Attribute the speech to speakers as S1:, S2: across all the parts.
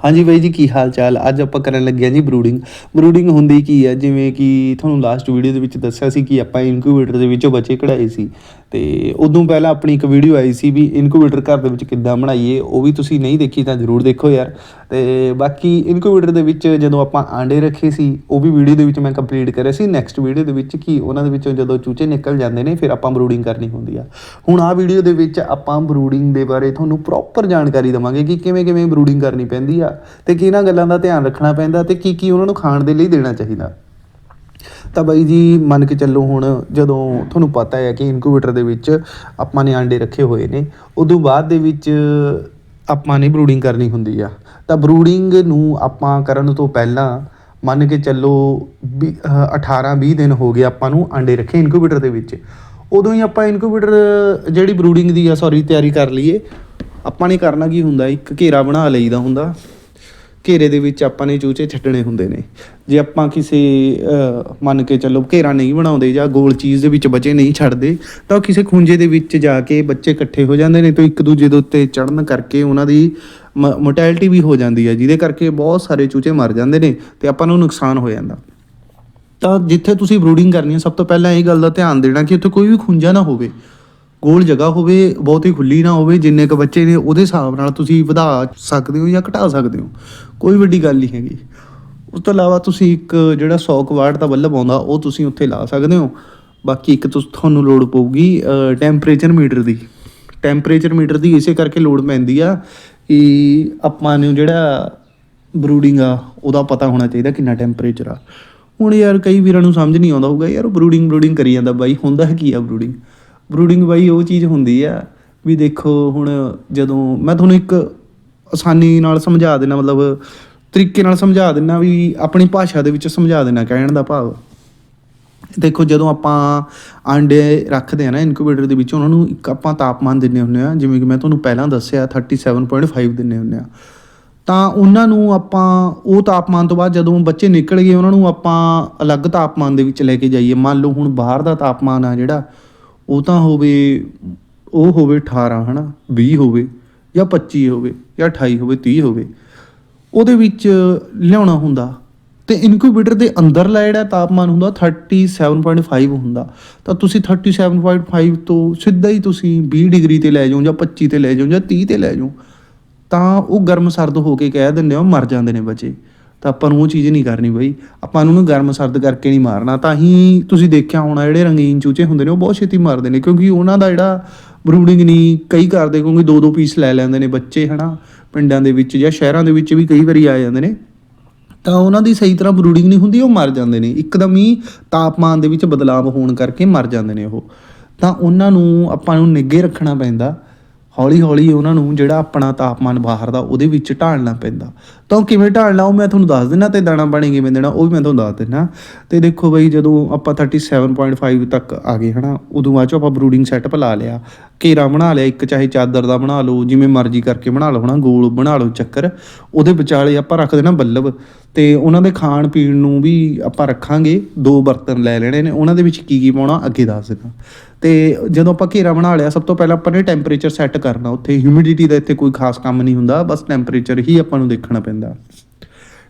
S1: ਹਾਂਜੀ ਬਾਈ ਜੀ, ਕੀ ਹਾਲ ਚਾਲ ਅੱਜ ਆਪਾਂ ਕਰਨ ਲੱਗੇ ਹਾਂ ਜੀ ਬਰੂਡਿੰਗ ਬਰੂਡਿੰਗ ਹੁੰਦੀ ਕੀ ਹੈ ਜਿਵੇਂ ਕਿ ਤੁਹਾਨੂੰ ਲਾਸਟ ਵੀਡੀਓ ਦੇ ਵਿੱਚ ਦੱਸਿਆ ਸੀ ਕਿ ਆਪਾਂ ਇਨਕੂਬੇਟਰ ਦੇ ਵਿੱਚੋਂ ਬੱਚੇ ਕਢਾਏ ਸੀ। ਤੇ ਉਦੋਂ ਪਹਿਲਾਂ ਆਪਣੀ ਇੱਕ ਵੀਡੀਓ ਆਈ ਸੀ ਵੀ ਇਨਕੂਬੇਟਰ ਘਰ ਦੇ ਵਿੱਚ ਕਿੱਦਾਂ ਬਣਾਈਏ, ਉਹ ਵੀ ਤੁਸੀਂ ਨਹੀਂ ਦੇਖੀ ਤਾਂ ਜ਼ਰੂਰ ਦੇਖੋ ਯਾਰ। ਤੇ ਬਾਕੀ ਇਨਕੂਬੇਟਰ ਦੇ ਵਿੱਚ ਜਦੋਂ ਆਪਾਂ ਆਂਡੇ ਰੱਖੇ ਸੀ, ਉਹ ਵੀ ਵੀਡੀਓ ਦੇ ਵਿੱਚ ਮੈਂ ਕੰਪਲੀਟ ਕਰਿਆ ਸੀ। ਨੈਕਸਟ ਵੀਡੀਓ ਦੇ ਵਿੱਚ ਕਿ, ਉਹਨਾਂ ਦੇ ਵਿੱਚੋਂ ਜਦੋਂ ਚੂਚੇ ਨਿਕਲ ਜਾਂਦੇ ਨੇ, ਫਿਰ ਆਪਾਂ ਬਰੂਡਿੰਗ ਕਰਨੀ ਹੁੰਦੀ ਆ। ਹੁਣ ਆਹ ਵੀਡੀਓ ਦੇ ਵਿੱਚ ਆਪਾਂ ਬਰੂਡਿੰਗ ਦੇ ਬਾਰੇ ਤੁਹਾਨੂੰ ਪ੍ਰੋਪਰ ਜਾਣਕਾਰੀ ਦਵਾਂਗੇ ਕਿ ਕਿਵੇਂ ਕਿਵੇਂ ਬਰੂਡਿੰਗ ਕਰਨੀ ਪੈਂਦੀ ਆ। ਤੇ ਕਿਹਨਾਂ ਗੱਲਾਂ ਦਾ ਧਿਆਨ ਰੱਖਣਾ ਪੈਂਦਾ ਤੇ ਕੀ ਕੀ ਉਹਨਾਂ ਨੂੰ ਖਾਣ ਦੇ ਲਈ ਦੇਣਾ ਚਾਹੀਦਾ। ਤਾਂ ਬਾਈ ਜੀ, ਮੰਨ ਕੇ ਚੱਲੋ ਹੁਣ ਜਦੋਂ ਤੁਹਾਨੂੰ ਪਤਾ ਹੈ ਕਿ ਇਨਕੂਬੇਟਰ ਦੇ ਵਿੱਚ ਆਪਾਂ ਨੇ ਆਂਡੇ ਰੱਖੇ ਹੋਏ ਨੇ, ਉਦੋਂ ਬਾਅਦ ਦੇ ਵਿੱਚ ਆਪਾਂ ਨੇ ਬਰੂਡਿੰਗ ਕਰਨੀ ਹੁੰਦੀ ਆ। ਤਾਂ ਬਰੂਡਿੰਗ ਨੂੰ ਆਪਾਂ ਕਰਨ ਤੋਂ ਪਹਿਲਾਂ ਮੰਨ ਕੇ ਚੱਲੋ 18 20 ਦਿਨ ਹੋ ਗਏ ਆਪਾਂ ਨੂੰ ਆਂਡੇ ਰੱਖੇ ਇਨਕੂਬੇਟਰ ਦੇ ਵਿੱਚ। ਉਦੋਂ ਹੀ ਆਪਾਂ ਇਨਕੂਬੇਟਰ ਜਿਹੜੀ ਬਰੂਡਿੰਗ ਦੀ ਆ ਸੌਰੀ ਤਿਆਰੀ ਕਰ ਲਈਏ। ਆਪਾਂ ਨੇ ਕਰਨਾ ਕੀ ਹੁੰਦਾ, ਇੱਕ ਘੇਰਾ ਬਣਾ ਲਈਦਾ ਹੁੰਦਾ। ਘੇਰੇ ਦੇ ਵਿੱਚ ਆਪਾਂ ਨੇ ਚੂਚੇ ਛੱਡਣੇ ਹੁੰਦੇ ਨੇ। ਜੇ ਆਪਾਂ ਕਿਸੇ ਮੰਨ ਕੇ ਚੱਲੋ ਘੇਰਾ ਨਹੀਂ ਬਣਾਉਂਦੇ ਜਾਂ ਗੋਲ ਚੀਜ਼ ਦੇ ਵਿੱਚ ਬੱਚੇ ਨਹੀਂ ਛੱਡਦੇ, ਤਾਂ ਕਿਸੇ ਖੁੰਝੇ ਦੇ ਵਿੱਚ ਜਾ ਕੇ ਬੱਚੇ ਇਕੱਠੇ ਹੋ ਜਾਂਦੇ ਨੇ, ਤਾਂ ਇੱਕ ਦੂਜੇ ਦੇ ਉੱਤੇ ਚੜਨ ਕਰਕੇ ਉਹਨਾਂ ਦੀ ਮੋਟੈਲਿਟੀ ਵੀ ਹੋ ਜਾਂਦੀ ਹੈ, ਜਿਹਦੇ ਕਰਕੇ ਬਹੁਤ ਸਾਰੇ ਚੂਚੇ ਮਰ ਜਾਂਦੇ ਨੇ ਤੇ ਆਪਾਂ ਨੂੰ ਨੁਕਸਾਨ ਹੋ ਜਾਂਦਾ। ਤਾਂ ਜਿੱਥੇ ਤੁਸੀਂ ਬਰੂਡਿੰਗ ਕਰਨੀ ਹੈ, ਸਭ ਤੋਂ ਪਹਿਲਾਂ ਇਹ ਗੱਲ ਦਾ ਧਿਆਨ ਦੇਣਾ ਕਿ ਉੱਥੇ ਕੋਈ ਵੀ ਖੁੰਝਾ ਨਾ ਹੋਵੇ। ਗੋਲ ਜਗ੍ਹਾ ਹੋਵੇ, ਬਹੁਤੀ ਖੁੱਲੀ ਨਾ ਹੋਵੇ, ਜਿੰਨੇ ਕ ਬੱਚੇ ਨੇ ਉਹਦੇ ਹਿਸਾਬ ਨਾਲ ਤੁਸੀਂ ਵਧਾ ਸਕਦੇ ਹੋ ਜਾਂ ਘਟਾ ਸਕਦੇ ਹੋ। ਕੋਈ ਵੱਡੀ ਗੱਲ ਨਹੀਂ ਹੈਗੀ। ਉਸ ਤੋਂ ਇਲਾਵਾ ਤੁਸੀਂ ਇੱਕ ਜਿਹੜਾ 100 ਵਾਟ ਦਾ ਬੱਲਬ ਆਉਂਦਾ, ਉਹ ਤੁਸੀਂ ਉੱਥੇ ਲਾ ਸਕਦੇ ਹੋ। ਬਾਕੀ ਇੱਕ ਤੁਹਾਨੂੰ ਲੋੜ ਪਊਗੀ ਟੈਂਪਰੇਚਰ ਮੀਟਰ ਦੀ। ਟੈਂਪਰੇਚਰ ਮੀਟਰ ਦੀ ਇਸੇ ਕਰਕੇ ਲੋੜ ਪੈਂਦੀ ਆ ਕਿ ਆਪਾਂ ਨੂੰ ਜਿਹੜਾ ਬਰੂਡਿੰਗ ਆ, ਉਹਦਾ ਪਤਾ ਹੋਣਾ ਚਾਹੀਦਾ ਕਿੰਨਾ ਟੈਂਪਰੇਚਰ ਆ। ਹੁਣ ਯਾਰ ਕਈ ਵੀਰਾਂ ਨੂੰ ਸਮਝ ਨਹੀਂ ਆਉਂਦਾ ਹੋਊਗਾ, ਯਾਰ ਬਰੂਡਿੰਗ ਬਰੂਡਿੰਗ ਕਰੀ ਜਾਂਦਾ ਬਾਈ, ਹੁੰਦਾ ਕੀ ਆ ਬਰੂਡਿੰਗ ਬਰੂਡਿੰਗ ਬਾਈ ਉਹ ਚੀਜ਼ ਹੁੰਦੀ ਆ ਵੀ ਦੇਖੋ ਹੁਣ ਜਦੋਂ ਮੈਂ ਤੁਹਾਨੂੰ ਇੱਕ ਆਸਾਨੀ ਨਾਲ ਸਮਝਾ ਦੇਣਾ ਮਤਲਬ ਤਰੀਕੇ ਨਾਲ ਸਮਝਾ ਦੇਣਾ ਵੀ ਆਪਣੀ ਭਾਸ਼ਾ ਦੇ ਵਿੱਚ ਸਮਝਾ ਦੇਣਾ ਕਹਿਣ ਦਾ ਭਾਵ। ਦੇਖੋ ਜਦੋਂ ਆਪਾਂ ਆਂਡੇ ਰੱਖਦੇ ਆ ਨਾ ਇਨਕੂਬੇਟਰ ਦੇ ਵਿੱਚ, ਉਹਨਾਂ ਨੂੰ ਇੱਕ ਆਪਾਂ ਤਾਪਮਾਨ ਦਿੰਨੇ ਹੁੰਦੇ ਆ, ਜਿਵੇਂ ਕਿ ਮੈਂ ਤੁਹਾਨੂੰ ਪਹਿਲਾਂ ਦੱਸਿਆ 37.5 ਦਿੰਨੇ ਹੁੰਦੇ ਆ। ਤਾਂ ਉਹਨਾਂ ਨੂੰ ਆਪਾਂ ਉਹ ਤਾਪਮਾਨ ਤੋਂ ਬਾਅਦ ਜਦੋਂ ਬੱਚੇ ਨਿਕਲ ਗਏ, ਉਹਨਾਂ ਨੂੰ ਆਪਾਂ ਅਲੱਗ ਤਾਪਮਾਨ ਦੇ ਵਿੱਚ ਲੈ ਕੇ ਜਾਈਏ। ਮੰਨ ਲਓ ਹੁਣ ਬਾਹਰ ਦਾ ਤਾਪਮਾਨ ਆ ਜਿਹੜਾ ਉਹ ਤਾਂ ਹੋਵੇ, ਉਹ ਹੋਵੇ 18 ਹਨਾ 20 ਹੋਵੇ ਜਾਂ 25 ਹੋਵੇ ਜਾਂ 28 ਹੋਵੇ 30 ਹੋਵੇ, ਉਹਦੇ ਵਿੱਚ ਲਿਆਉਣਾ ਹੁੰਦਾ ਤੇ ਇਨਕੂਬੇਟਰ ਦੇ ਅੰਦਰਲਾ ਜਿਹੜਾ ਤਾਪਮਾਨ ਹੁੰਦਾ 37.5 ਹੁੰਦਾ। ਤਾਂ ਤੁਸੀਂ 37.5 ਤੋਂ ਸਿੱਧਾ ਹੀ ਤੁਸੀਂ 20 ਡਿਗਰੀ ਤੇ ਲੈ ਜਾਓ ਜਾਂ 25 ਤੇ ਲੈ ਜਾਓ ਜਾਂ 30 ਤੇ ਲੈ ਜਾਓ, ਤਾਂ ਉਹ ਗਰਮ ਸਰਦ ਹੋ ਕੇ ਕਹਿ ਦਿੰਦੇ ਹੋ ਮਰ ਜਾਂਦੇ ਨੇ ਬੱਚੇ। ਤਾਂ ਆਪਾਂ ਨੂੰ ਉਹ ਚੀਜ਼ ਨਹੀਂ ਕਰਨੀ ਬਈ। ਆਪਾਂ ਨੂੰ ਉਹਨੂੰ ਗਰਮ ਸਰਦ ਕਰਕੇ ਨਹੀਂ ਮਾਰਨਾ। ਤਾਂ ਹੀ ਤੁਸੀਂ ਦੇਖਿਆ ਹੋਣਾ, ਜਿਹੜੇ ਰੰਗੀਨ ਚੂਚੇ ਹੁੰਦੇ ਨੇ, ਉਹ ਬਹੁਤ ਛੇਤੀ ਮਾਰਦੇ ਨੇ, ਕਿਉਂਕਿ ਉਹਨਾਂ ਦਾ ਜਿਹੜਾ ਬਰੂਡਿੰਗ ਨਹੀਂ ਕਈ ਕਰਦੇ, ਕਿਉਂਕਿ ਦੋ ਦੋ ਪੀਸ ਲੈ ਲੈਂਦੇ ਨੇ ਬੱਚੇ, ਹਨਾ, ਪਿੰਡਾਂ ਦੇ ਵਿੱਚ ਜਾਂ ਸ਼ਹਿਰਾਂ ਦੇ ਵਿੱਚ ਵੀ ਕਈ ਵਾਰੀ ਆ ਜਾਂਦੇ ਨੇ। ਤਾਂ ਉਹਨਾਂ ਦੀ ਸਹੀ ਤਰ੍ਹਾਂ ਬਰੂਡਿੰਗ ਨਹੀਂ ਹੁੰਦੀ, ਉਹ ਮਰ ਜਾਂਦੇ ਨੇ। ਇੱਕਦਮ ਹੀ ਤਾਪਮਾਨ ਦੇ ਵਿੱਚ ਬਦਲਾਅ ਹੋਣ ਕਰਕੇ ਮਰ ਜਾਂਦੇ ਨੇ ਉਹ। ਤਾਂ ਉਹਨਾਂ ਨੂੰ, ਆਪਾਂ ਨੂੰ ਨਿੱਘੇ ਰੱਖਣਾ ਪੈਂਦਾ। ਹੌਲੀ ਹੌਲੀ ਉਹਨਾਂ ਨੂੰ ਜਿਹੜਾ ਆਪਣਾ ਤਾਪਮਾਨ ਬਾਹਰ ਦਾ ਉਹਦੇ ਵਿੱਚ ਢਾਲਣਾ ਪੈਂਦਾ। ਤਾਂ ਉਹ ਕਿਵੇਂ ਢਾਲਣਾ ਉਹ ਮੈਂ ਤੁਹਾਨੂੰ ਦੱਸ ਦਿੰਦਾ ਤੇ ਦਾਣਾ ਪਾਣੀ ਕਿਵੇਂ ਦੇਣਾ ਉਹ ਵੀ ਮੈਂ ਤੁਹਾਨੂੰ ਦੱਸ ਦਿੰਦਾ ਤੇ ਦੇਖੋ ਬਈ ਜਦੋਂ ਆਪਾਂ 37.5 ਤੱਕ ਆ ਗਏ ਹਨਾ, ਉਦੋਂ ਬਾਅਦ ਚੋਂ ਆਪਾਂ ਬਰੂਡਿੰਗ ਸੈਟਅਪ ਲਾ ਲਿਆ। ਘੇਰਾ ਬਣਾ ਲਿਆ, ਇੱਕ ਚਾਹੇ ਚਾਦਰ ਦਾ ਬਣਾ ਲਓ, ਜਿਵੇਂ ਮਰਜ਼ੀ ਕਰਕੇ ਬਣਾ ਲਓ ਹਨਾ, ਗੋਲ ਬਣਾ ਲਓ ਚੱਕਰ। ਉਹਦੇ ਵਿਚਾਲੇ ਆਪਾਂ ਰੱਖ ਦੇਣਾ ਬੱਲਬ ਤੇ ਉਹਨਾਂ ਦੇ ਖਾਣ ਪੀਣ ਨੂੰ ਵੀ ਆਪਾਂ ਰੱਖਾਂਗੇ, ਦੋ ਬਰਤਨ ਲੈ ਲੈਣੇ ਨੇ, ਉਹਨਾਂ ਦੇ ਵਿੱਚ ਕੀ ਕੀ ਪਾਉਣਾ ਅੱਗੇ ਦੱਸ ਦਿੰਦਾ। ਤੇ ਜਦੋਂ ਆਪਾਂ ਘੇਰਾ ਬਣਾ ਲਿਆ, ਸਭ ਤੋਂ ਪਹਿਲਾਂ ਆਪਾਂ ਨੇ ਟੈਂਪਰੇਚਰ ਸੈੱਟ ਕਰਨਾ ਉੱਥੇ। ਹਿਊਮਿਡਿਟੀ ਦਾ ਇੱਥੇ ਕੋਈ ਖਾਸ ਕੰਮ ਨਹੀਂ ਹੁੰਦਾ, ਬਸ ਟੈਂਪਰੇਚਰ ਹੀ ਆਪਾਂ ਨੂੰ ਦੇਖਣਾ ਪੈਂਦਾ।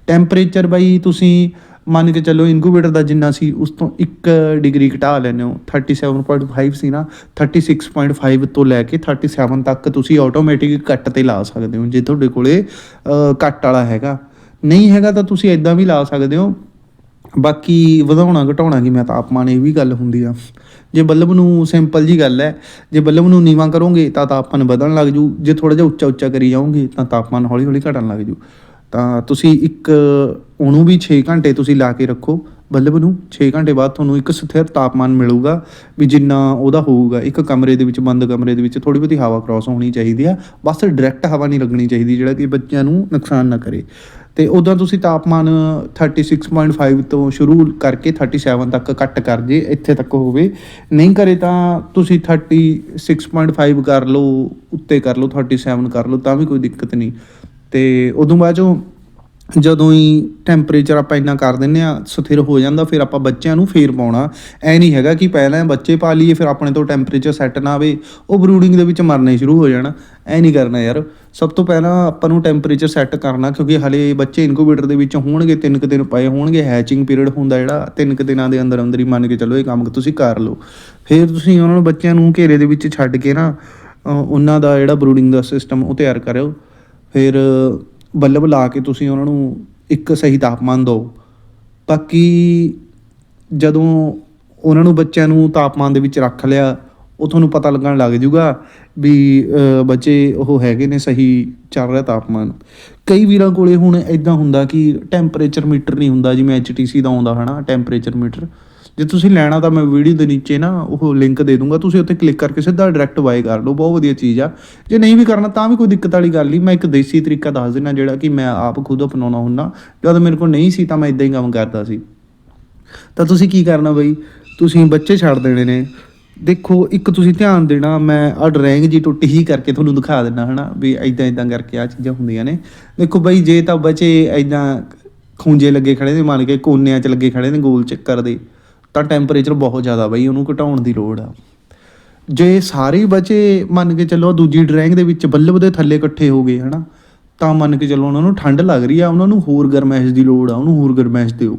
S1: ਟੈਂਪਰੇਚਰ ਬਾਈ ਤੁਸੀਂ ਮੰਨ ਕੇ ਚੱਲੋ ਇਨਕੂਬੇਟਰ ਦਾ ਜਿੰਨਾ ਸੀ, ਉਸ ਤੋਂ 1 ਡਿਗਰੀ ਘਟਾ ਲੈਂਦੇ ਹੋ। 37.5 ਸੀ ਨਾ 36.5 ਤੋਂ ਲੈ ਕੇ 37 ਤੱਕ ਤੁਸੀਂ ਆਟੋਮੈਟਿਕ ਕੱਟ ਤੇ ਲਾ ਸਕਦੇ ਹੋ, ਜੇ ਤੁਹਾਡੇ ਕੋਲੇ ਕੱਟ ਵਾਲਾ ਹੈਗਾ। ਨਹੀਂ ਹੈਗਾ ਤਾਂ ਤੁਸੀਂ ਇਦਾਂ ਵੀ ਲਾ ਸਕਦੇ ਹੋ ਬਾਕੀ ਵਧਾਉਣਾ ਘਟਾਉਣਾ ਕੀ, ਮੈਂ ਤਾਪਮਾਨ ਇਹ ਵੀ ਗੱਲ ਹੁੰਦੀ ਆ। ਜੇ ਬੱਲਬ ਨੂੰ ਸਿੰਪਲ ਜੀ ਗੱਲ ਹੈ, ਜੇ ਬੱਲਬ ਨੂੰ ਨੀਵਾਂ ਕਰੋਗੇ, ਤਾਂ ਤਾਪਮਾਨ ਵਧਣ ਲੱਗ ਜੂ। ਜੇ ਥੋੜਾ ਜਿਹਾ ਉੱਚਾ ਉੱਚਾ ਕਰੀ ਜਾਓਗੇ, ਤਾਂ ਤਾਪਮਾਨ ਹੌਲੀ ਹੌਲੀ ਘਟਣ ਲੱਗ ਜੂ। ਤਾਂ ਤੁਸੀਂ ਇੱਕ ਉਹਨੂੰ ਵੀ 6 ਘੰਟੇ ਤੁਸੀਂ ਲਾ ਕੇ ਰੱਖੋ। ਬੱਲਬ ਨੂੰ 6 ਘੰਟੇ ਬਾਅਦ ਤੁਹਾਨੂੰ ਇੱਕ ਸਥਿਰ ਤਾਪਮਾਨ ਮਿਲੂਗਾ ਵੀ ਜਿੰਨਾ ਉਹਦਾ ਹੋਊਗਾ। ਇੱਕ ਕਮਰੇ ਦੇ ਵਿੱਚ, ਬੰਦ ਕਮਰੇ ਦੇ ਵਿੱਚ ਥੋੜੀ ਬਹੁਤੀ ਹਵਾ ਕ੍ਰਾਸ ਹੋਣੀ ਚਾਹੀਦੀ ਆ। ਬਸ ਡਾਇਰੈਕਟ ਹਵਾ ਨਹੀਂ ਲੱਗਣੀ ਚਾਹੀਦੀ ਜਿਹੜਾ ਕਿ ਬੱਚਿਆਂ ਨੂੰ ਨੁਕਸਾਨ ਨਾ ਕਰੇ। ਤੇ ਉਦੋਂ ਤੁਸੀਂ ਤਾਪਮਾਨ 36.5 ਤੋਂ ਸ਼ੁਰੂ ਕਰਕੇ 37 ਤੱਕ ਕੱਟ ਕਰ ਜੇ, ਇੱਥੇ ਤੱਕ ਹੋਵੇ। ਨਹੀਂ ਕਰੇ ਤਾਂ ਤੁਸੀਂ 36.5 ਕਰ ਲਓ, ਉੱਤੇ ਕਰ ਲਓ 37 ਕਰ ਲਓ, ਤਾਂ ਵੀ ਕੋਈ ਦਿੱਕਤ ਨਹੀਂ। ਤੇ ਉਦੋਂ ਬਾਅਦ ਚੋਂ ਜਦੋਂ ਹੀ ਟੈਂਪਰੇਚਰ ਆਪਾਂ ਇੰਨਾ ਕਰ ਦਿੰਨੇ ਆ ਸਥਿਰ ਹੋ ਜਾਂਦਾ, ਫਿਰ ਆਪਾਂ ਬੱਚਿਆਂ ਨੂੰ ਫੇਰ ਪਾਉਣਾ। ਐ ਨਹੀਂ ਹੈਗਾ ਕਿ ਪਹਿਲਾਂ ਬੱਚੇ ਪਾ ਲਈਏ, ਫਿਰ ਆਪਣੇ ਤੋਂ ਟੈਂਪਰੇਚਰ ਸੈੱਟ ਨਾ ਆਵੇ, ਉਹ ਬਰੂਡਿੰਗ ਦੇ ਵਿੱਚ ਮਰਨੇ ਸ਼ੁਰੂ ਹੋ ਜਾਣ। ਐ ਨਹੀਂ ਕਰਨਾ ਯਾਰ। ਸਭ ਤੋਂ ਪਹਿਲਾਂ ਆਪਾਂ ਨੂੰ ਟੈਂਪਰੇਚਰ ਸੈੱਟ ਕਰਨਾ, ਕਿਉਂਕਿ ਹਲੇ ਬੱਚੇ ਇਨਕੂਬੇਟਰ ਦੇ ਵਿੱਚ ਹੋਣਗੇ, ਤਿੰਨ ਕੁ ਦਿਨ ਪਏ ਹੋਣਗੇ ਹੈਚਿੰਗ ਪੀਰੀਅਡ ਹੁੰਦਾ ਜਿਹੜਾ, ਤਿੰਨ ਕੁ ਦਿਨਾਂ ਦੇ ਅੰਦਰ ਅੰਦਰ ਹੀ ਮੰਨ ਕੇ ਚੱਲੋ ਇਹ ਕੰਮ ਤੁਸੀਂ ਕਰ ਲਓ। ਫਿਰ ਤੁਸੀਂ ਉਹਨਾਂ ਨੂੰ ਬੱਚਿਆਂ ਨੂੰ ਘੇਰੇ ਦੇ ਵਿੱਚ ਛੱਡ ਕੇ ਨਾ ਉਹਨਾਂ ਦਾ ਜਿਹੜਾ ਬਰੂਡਿੰਗ ਦਾ ਸਿਸਟਮ ਉਹ ਤਿਆਰ ਕਰਿਓ। ਫਿਰ ਬੱਲਬ ਲਾ ਕੇ ਤੁਸੀਂ ਉਹਨਾਂ ਨੂੰ ਇੱਕ ਸਹੀ ਤਾਪਮਾਨ ਦਿਓ। ਬਾਕੀ ਜਦੋਂ ਉਹਨਾਂ ਨੂੰ ਬੱਚਿਆਂ ਨੂੰ ਤਾਪਮਾਨ ਦੇ ਵਿੱਚ ਰੱਖ ਲਿਆ, ਉਹ ਤੁਹਾਨੂੰ ਪਤਾ ਲੱਗਣ ਲੱਗ ਜੂਗਾ ਵੀ ਬੱਚੇ ਉਹ ਹੈਗੇ ਨੇ ਸਹੀ ਚੱਲ ਰਿਹਾ ਤਾਪਮਾਨ। ਕਈ ਵੀਰਾਂ ਕੋਲੇ ਹੁਣ ਇਦਾਂ ਹੁੰਦਾ ਕਿ ਟੈਂਪਰੇਚਰ ਮੀਟਰ ਨਹੀਂ ਹੁੰਦਾ, ਜਿਵੇਂ HTC ਦਾ ਆਉਂਦਾ ਹਨਾ ਟੈਂਪਰੇਚਰ ਮੀਟਰ ਜੇ ਤੁਸੀਂ ਲੈਣਾ ਤਾਂ ਮੈਂ ਵੀਡੀਓ ਦੇ ਨੀਚੇ ਨਾ ਉਹ ਲਿੰਕ ਦੇ ਦੂੰਗਾ। ਤੁਸੀਂ ਉੱਥੇ ਕਲਿੱਕ ਕਰਕੇ ਸਿੱਧਾ ਡਾਇਰੈਕਟ ਬਾਏ ਕਰ ਲਓ। ਬਹੁਤ ਵਧੀਆ ਚੀਜ਼ ਆ। ਜੇ ਨਹੀਂ ਵੀ ਕਰਨਾ ਤਾਂ ਵੀ ਕੋਈ ਦਿੱਕਤ ਵਾਲੀ ਗੱਲ ਨਹੀਂ। ਮੈਂ ਇੱਕ ਦੇਸੀ ਤਰੀਕਾ ਦੱਸ ਦਿੰਦਾ ਜਿਹੜਾ ਕਿ ਮੈਂ ਆਪ ਖੁਦ ਅਪਣਾਉਣਾ ਹੁੰਦਾ। ਜਦ ਮੇਰੇ ਕੋਲ ਨਹੀਂ ਸੀ ਤਾਂ ਮੈਂ ਇਦਾਂ ਹੀ ਕੰਮ ਕਰਦਾ ਸੀ। ਤਾਂ ਤੁਸੀਂ ਕੀ ਕਰਨਾ ਬਈ? ਤੁਸੀਂ ਬੱਚੇ ਛੱਡ ਦੇਣੇ ਨੇ। ਦੇਖੋ, ਇੱਕ ਤੁਸੀਂ ਧਿਆਨ ਦੇਣਾ। ਮੈਂ ਆ ਡਰੈਂਗ ਜੀ ਟੁੱਟੀ ਹੀ ਕਰਕੇ ਤੁਹਾਨੂੰ ਦਿਖਾ ਦਿੰਦਾ, ਹਨਾ, ਵੀ ਐਦਾਂ ਐਦਾਂ ਕਰਕੇ ਆ ਚੀਜ਼ਾਂ ਹੁੰਦੀਆਂ ਨੇ। ਦੇਖੋ ਬਈ, ਜੇ ਤਾਂ ਬਚੇ ਐਦਾਂ ਖੂੰਜੇ ਲੱਗੇ ਖੜੇ ਨੇ, ਮੰਨ ਕੇ ਕੋਨਿਆਂ 'ਚ ਲੱਗੇ ਖੜੇ ਨੇ, ਗੋਲ ਚੱਕਰ ਦੇ। ਤਾਂ ਟੈਂਪਰੇਚਰ ਬਹੁਤ ਜ਼ਿਆਦਾ ਬਈ, ਉਹਨੂੰ ਘਟਾਉਣ ਦੀ ਲੋੜ ਆ। ਜੇ ਸਾਰੇ ਬੱਚੇ, ਮੰਨ ਕੇ ਚੱਲੋ ਦੂਜੀ ਡਰਾਇੰਗ ਦੇ ਵਿੱਚ ਬੱਲਬ ਦੇ ਥੱਲੇ ਇਕੱਠੇ ਹੋ ਗਏ, ਹਨਾ, ਤਾਂ ਮੰਨ ਕੇ ਚੱਲੋ ਉਹਨਾਂ ਨੂੰ ਠੰਡ ਲੱਗ ਰਹੀ ਆ, ਉਹਨਾਂ ਨੂੰ ਹੋਰ ਗਰਮੈਸ਼ ਦੀ ਲੋੜ ਆ, ਉਹਨੂੰ ਹੋਰ ਗਰਮੈਸ਼ ਦਿਓ।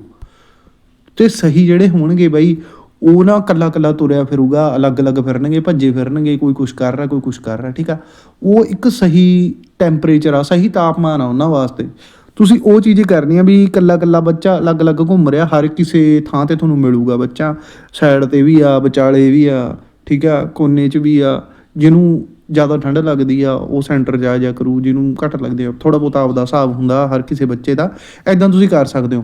S1: ਤੇ ਸਹੀ ਜਿਹੜੇ ਹੋਣਗੇ ਬਾਈ, ਉਹ ਨਾ ਕੱਲਾ ਕੱਲਾ ਤੁਰਿਆ ਫਿਰੂਗਾ, ਅਲੱਗ-ਅਲੱਗ ਫਿਰਨਗੇ, ਭੱਜੇ ਫਿਰਨਗੇ, ਕੋਈ ਕੁਛ ਕਰ ਰਿਹਾ, ਕੋਈ ਕੁਛ ਕਰ ਰਿਹਾ, ਠੀਕ ਆ? ਉਹ ਇੱਕ ਸਹੀ ਟੈਂਪਰੇਚਰ ਆ, ਸਹੀ ਤਾਪਮਾਨ ਆ ਉਹਨਾਂ ਵਾਸਤੇ। ਤੁਸੀਂ ਉਹ ਚੀਜ਼ ਕਰਨੀ ਆ ਵੀ ਇਕੱਲਾ ਇਕੱਲਾ ਬੱਚਾ ਅਲੱਗ-ਅਲੱਗ ਘੁੰਮ ਰਿਹਾ, ਹਰ ਕਿਸੇ ਥਾਂ ਤੇ ਤੁਹਾਨੂੰ ਮਿਲੂਗਾ ਬੱਚਾ। ਸਾਈਡ ਤੇ ਵੀ ਆ, ਵਿਚਾਲੇ ਵੀ ਆ, ਠੀਕ ਆ, ਕੋਨੇ 'ਚ ਵੀ ਆ, ਜਿਹਨੂੰ ਜ਼ਿਆਦਾ ਠੰਡ ਲੱਗਦੀ ਆ, ਉਹ ਸੈਂਟਰ ਜਾ ਜਾ ਕਰੂ, ਜਿਹਨੂੰ ਘੱਟ ਲੱਗਦੇ ਆ। ਥੋੜਾ ਬਹੁਤਾ ਆਪਦਾ ਹਿਸਾਬ ਹੁੰਦਾ ਹਰ ਕਿਸੇ ਬੱਚੇ ਦਾ ਐਦਾਂ ਤੁਸੀਂ ਕਰ ਸਕਦੇ ਹੋ।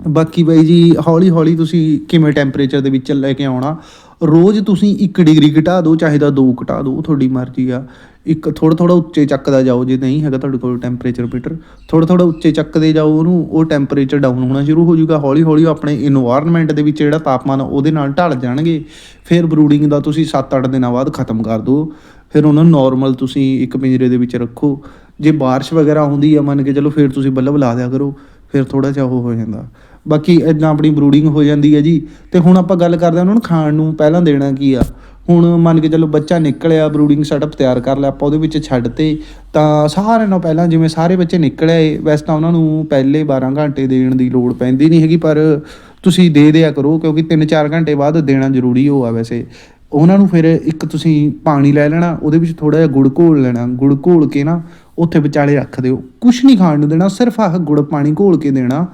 S1: ਬਾਕੀ ਬਾਈ ਜੀ ਹੌਲੀ ਹੌਲੀ ਤੁਸੀਂ ਕਿਵੇਂ ਟੈਂਪਰੇਚਰ ਦੇ ਵਿੱਚ ਲੈ ਕੇ ਆਉਣਾ, ਰੋਜ਼ ਤੁਸੀਂ 1 ਡਿਗਰੀ ਘਟਾ ਦਿਓ, ਚਾਹੇ ਤਾਂ 2 ਘਟਾ ਦਿਓ ਤੁਹਾਡੀ ਮਰਜ਼ੀ ਆ। ਇੱਕ ਥੋੜਾ ਥੋੜਾ ਉੱਚੇ ਚੱਕਦਾ ਜਾਓ ਜੇ ਨਹੀਂ ਹੈਗਾ ਤੁਹਾਡੇ ਕੋਲ ਟੈਂਪਰੇਚਰ ਮੀਟਰ ਥੋੜਾ ਥੋੜਾ ਉੱਚੇ ਚੱਕਦੇ ਜਾਓ ਉਹਨੂੰ, ਉਹ ਟੈਂਪਰੇਚਰ ਡਾਊਨ ਹੋਣਾ ਸ਼ੁਰੂ ਹੋ ਜਾਊਗਾ। ਹੌਲੀ ਹੌਲੀ ਆਪਣੇ ਇਨਵਾਇਰਨਮੈਂਟ ਦੇ ਵਿੱਚ ਜਿਹੜਾ ਤਾਪਮਾਨ ਉਹਦੇ ਨਾਲ ਢਲ ਜਾਣਗੇ। ਫਿਰ ਬਰੂਡਿੰਗ ਦਾ ਤੁਸੀਂ 7-8 ਦਿਨਾਂ ਬਾਅਦ ਖਤਮ ਕਰ ਦਿਓ। ਫਿਰ ਉਹਨਾਂ ਨੂੰ ਨਾਰਮਲ ਤੁਸੀਂ ਇੱਕ ਪਿੰਜਰੇ ਦੇ ਵਿੱਚ ਰੱਖੋ। ਜੇ ਬਾਰਿਸ਼ ਵਗੈਰਾ ਹੁੰਦੀ ਆ, ਮੰਨ ਕੇ ਚਲੋ ਫਿਰ ਤੁਸੀਂ ਬੱਲਬ ਲਾ ਦਿਆ ਕਰੋ, ਫਿਰ ਥੋੜਾ ਜਿਹਾ ਉਹ ਹੋ ਜਾਂਦਾ। ਬਾਕੀ ਇਦਾਂ ਆਪਣੀ ਬਰੂਡਿੰਗ ਹੋ ਜਾਂਦੀ ਹੈ ਜੀ। ਤੇ ਹੁਣ ਆਪਾਂ ਗੱਲ ਕਰਦੇ ਹਾਂ ਉਹਨਾਂ ਨੂੰ ਖਾਣ ਨੂੰ, ਪਹਿਲਾਂ ਦੇਣਾ ਕੀ ਆ? ਹੁਣ ਮੰਨ ਕੇ ਚੱਲੋ ਬੱਚਾ ਨਿਕਲਿਆ ਬਰੂਡਿੰਗ ਸੈਟਅਪ ਤਿਆਰ ਕਰ ਲਿਆ, ਆਪਾਂ ਉਹਦੇ ਵਿੱਚ ਛੱਡ ਤੇ, ਤਾਂ ਸਾਰਿਆਂ ਨਾਲੋਂ ਪਹਿਲਾਂ ਜਿਵੇਂ ਸਾਰੇ ਬੱਚੇ ਨਿਕਲੇ, ਵੈਸੇ ਤਾਂ ਉਹਨਾਂ ਨੂੰ ਪਹਿਲੇ 12 ਘੰਟੇ ਦੇਣ ਦੀ ਲੋੜ ਪੈਂਦੀ ਨਹੀਂ ਹੈਗੀ, ਪਰ ਤੁਸੀਂ ਦੇ ਦਿਆ ਕਰੋ, ਕਿਉਂਕਿ 3-4 ਘੰਟੇ ਬਾਅਦ ਦੇਣਾ ਜ਼ਰੂਰੀ ਹੋ ਵੈਸੇ। ਉਹਨਾਂ ਨੂੰ ਫਿਰ ਇੱਕ ਤੁਸੀਂ ਪਾਣੀ ਲੈ ਲੈਣਾ, ਉਹਦੇ ਵਿੱਚ ਥੋੜਾ ਜਿਹਾ ਗੁੜ ਘੋਲ ਲੈਣਾ, ਗੁੜ ਘੋਲ ਕੇ ਨਾ ਉੱਥੇ ਵਿਚਾਲੇ ਰੱਖ ਦਿਓ। ਕੁਝ ਨਹੀਂ ਖਾਣ ਨੂੰ ਦੇਣਾ, ਸਿਰਫ ਆਹ ਗੁੜ ਪਾਣੀ ਘੋਲ ਕੇ ਦੇਣਾ।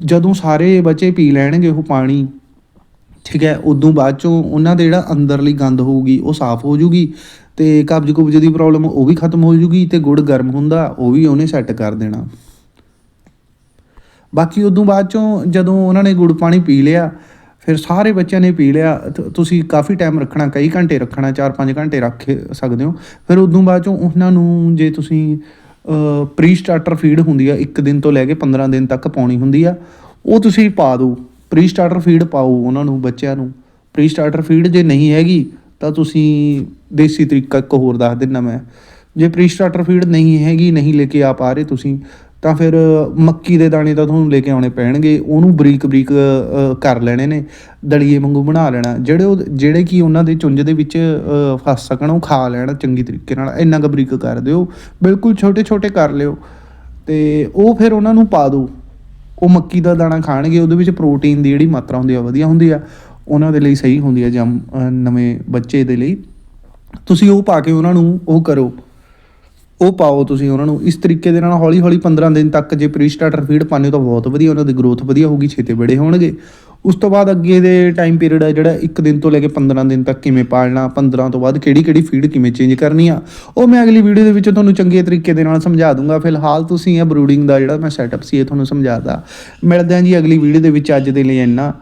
S1: ਜਦੋਂ ਸਾਰੇ ਬੱਚੇ ਪੀ ਲੈਣਗੇ ਉਹ ਪਾਣੀ ਠੀਕ ਹੈ, ਉਦੋਂ ਬਾਅਦ ਚੋਂ ਉਹਨਾਂ ਦੇ ਜਿਹੜਾ ਅੰਦਰਲੀ ਗੰਦ ਹੋਊਗੀ, ਉਹ ਸਾਫ਼ ਹੋ ਜੂਗੀ ਤੇ ਕਬਜ਼ ਕੁਬਜ਼ ਦੀ ਪ੍ਰੋਬਲਮ ਉਹ ਵੀ ਖਤਮ ਹੋ ਜੂਗੀ ਤੇ ਗੁੜ ਗਰਮ ਹੁੰਦਾ, ਉਹ ਵੀ ਉਹਨੇ ਸੈੱਟ ਕਰ ਦੇਣਾ। ਬਾਕੀ ਉਦੋਂ ਬਾਅਦ ਚੋਂ ਜਦੋਂ ਉਹਨਾਂ ਨੇ ਗੁੜ ਪਾਣੀ ਪੀ ਲਿਆ, ਫਿਰ ਸਾਰੇ ਬੱਚਿਆਂ ਨੇ ਪੀ ਲਿਆ, ਤ- ਤੁਸੀਂ ਕਾਫੀ ਟਾਈਮ ਰੱਖਣਾ, ਕਈ ਘੰਟੇ ਰੱਖਣਾ 4-5 ਘੰਟੇ ਰੱਖ ਸਕਦੇ ਹੋ। ਫਿਰ ਉਦੋਂ ਬਾਅਦ ਚੋਂ ਉਹਨਾਂ ਨੂੰ ਜੇ ਤੁਸੀਂ ਪ੍ਰੀ ਸਟਾਰਟਰ ਫੀਡ ਹੁੰਦੀ ਆ, ਇੱਕ ਦਿਨ ਤੋਂ ਲੈ ਕੇ 15 ਦਿਨ ਤੱਕ ਪਾਉਣੀ ਹੁੰਦੀ ਆ, ਉਹ ਤੁਸੀਂ ਪਾ ਦਿਓ। ਪ੍ਰੀ ਸਟਾਰਟਰ ਫੀਡ ਪਾਓ ਉਹਨਾਂ ਨੂੰ, ਬੱਚਿਆਂ ਨੂੰ। ਪ੍ਰੀ ਸਟਾਰਟਰ ਫੀਡ ਜੇ ਨਹੀਂ ਹੈਗੀ, ਤਾਂ ਤੁਸੀਂ ਦੇਸੀ ਤਰੀਕਾ ਇੱਕ ਹੋਰ ਦੱਸ ਦਿੰਦਾ ਮੈਂ। ਜੇ ਪ੍ਰੀ ਸਟਾਰਟਰ ਫੀਡ ਨਹੀਂ ਹੈਗੀ, ਨਹੀਂ ਲੈ ਕੇ ਆ ਪਾ ਰਹੇ ਤੁਸੀਂ, ਤਾਂ ਫਿਰ ਮੱਕੀ ਦੇ ਦਾਣੇ ਤਾਂ ਤੁਹਾਨੂੰ ਲੈ ਕੇ ਆਉਣੇ ਪੈਣਗੇ। ਉਹਨੂੰ ਬਰੀਕ ਬਰੀਕ ਕਰ ਲੈਣੇ ਨੇ। ਦਲੀਏ ਵਾਂਗੂ ਬਣਾ ਲੈਣਾ। ਜਿਹੜੇ ਉਹ, ਜਿਹੜੇ ਕੀ ਉਹਨਾਂ ਦੇ ਚੁੰਝ ਦੇ ਵਿੱਚ ਫਸ ਸਕਣ, ਉਹ ਖਾ ਲੈਣ ਚੰਗੀ ਤਰੀਕੇ ਨਾਲ। ਇੰਨਾ ਕੁ ਬਰੀਕ ਕਰ ਦਿਓ। ਬਿਲਕੁਲ ਛੋਟੇ ਛੋਟੇ ਕਰ ਲਿਓ। ਤੇ ਉਹ ਫਿਰ ਉਹਨਾਂ ਨੂੰ ਪਾ ਦਿਓ। ਉਹ ਮੱਕੀ ਦਾ ਦਾਣਾ ਖਾਣਗੇ, ਉਹਦੇ ਵਿੱਚ ਪ੍ਰੋਟੀਨ ਦੀ ਜਿਹੜੀ ਮਾਤਰਾ ਹੁੰਦੀ ਆ ਵਧੀਆ ਹੁੰਦੀ ਆ। ਉਹਨਾਂ ਦੇ ਲਈ ਸਹੀ ਹੁੰਦੀ ਆ ਜਮ ਨਵੇਂ ਬੱਚੇ ਦੇ ਲਈ। ਤੁਸੀਂ ਉਹ ਪਾ ਕੇ ਉਹਨਾਂ ਨੂੰ ਉਹ ਕਰੋ। ਉਹ ਪਾਓ ਤੁਸੀਂ ਉਹਨਾਂ ਨੂੰ। ਇਸ ਤਰੀਕੇ ਦੇ ਨਾਲ ਹੌਲੀ ਹੌਲੀ 15 ਦਿਨ ਤੱਕ ਜੇ ਪ੍ਰੀ ਸਟਾਰਟਰ ਫੀਡ ਪਾਉਂਦੇ ਹੋ ਤਾਂ ਬਹੁਤ ਵਧੀਆ, ਉਹਨਾਂ ਦੀ ਗਰੋਥ ਵਧੀਆ ਹੋਊਗੀ, ਛੇਤੇ ਬੜੇ ਹੋਣਗੇ। ਉਸ ਤੋਂ ਬਾਅਦ ਅੱਗੇ ਦੇ ਟਾਈਮ ਪੀਰੀਅਡ ਆ ਜਿਹੜਾ 1 ਦਿਨ ਤੋਂ ਲੈ ਕੇ 15 ਦਿਨ ਤੱਕ ਕਿਵੇਂ ਪਾਲਣਾ 15 ਤੋਂ ਬਾਅਦ ਕਿਹੜੀ ਕਿਹੜੀ ਫੀਡ ਕਿਵੇਂ ਚੇਂਜ ਕਰਨੀ ਆ, ਉਹ ਮੈਂ ਅਗਲੀ ਵੀਡੀਓ ਦੇ ਵਿੱਚ ਤੁਹਾਨੂੰ ਚੰਗੇ ਤਰੀਕੇ ਦੇ ਨਾਲ ਸਮਝਾ ਦੂੰਗਾ। ਫਿਲਹਾਲ ਤੁਸੀਂ ਇਹ ਬਰੂਡਿੰਗ ਦਾ ਜਿਹੜਾ ਮੈਂ ਸੈਟਅਪ ਸੀ ਇਹ ਤੁਹਾਨੂੰ ਸਮਝਾਦਾ ਮਿਲਦੇ ਹਾਂ ਜੀ ਅਗਲੀ ਵੀਡੀਓ ਦੇ ਵਿੱਚ ਅੱਜ ਦੇ ਲਈ ਇੰਨਾ।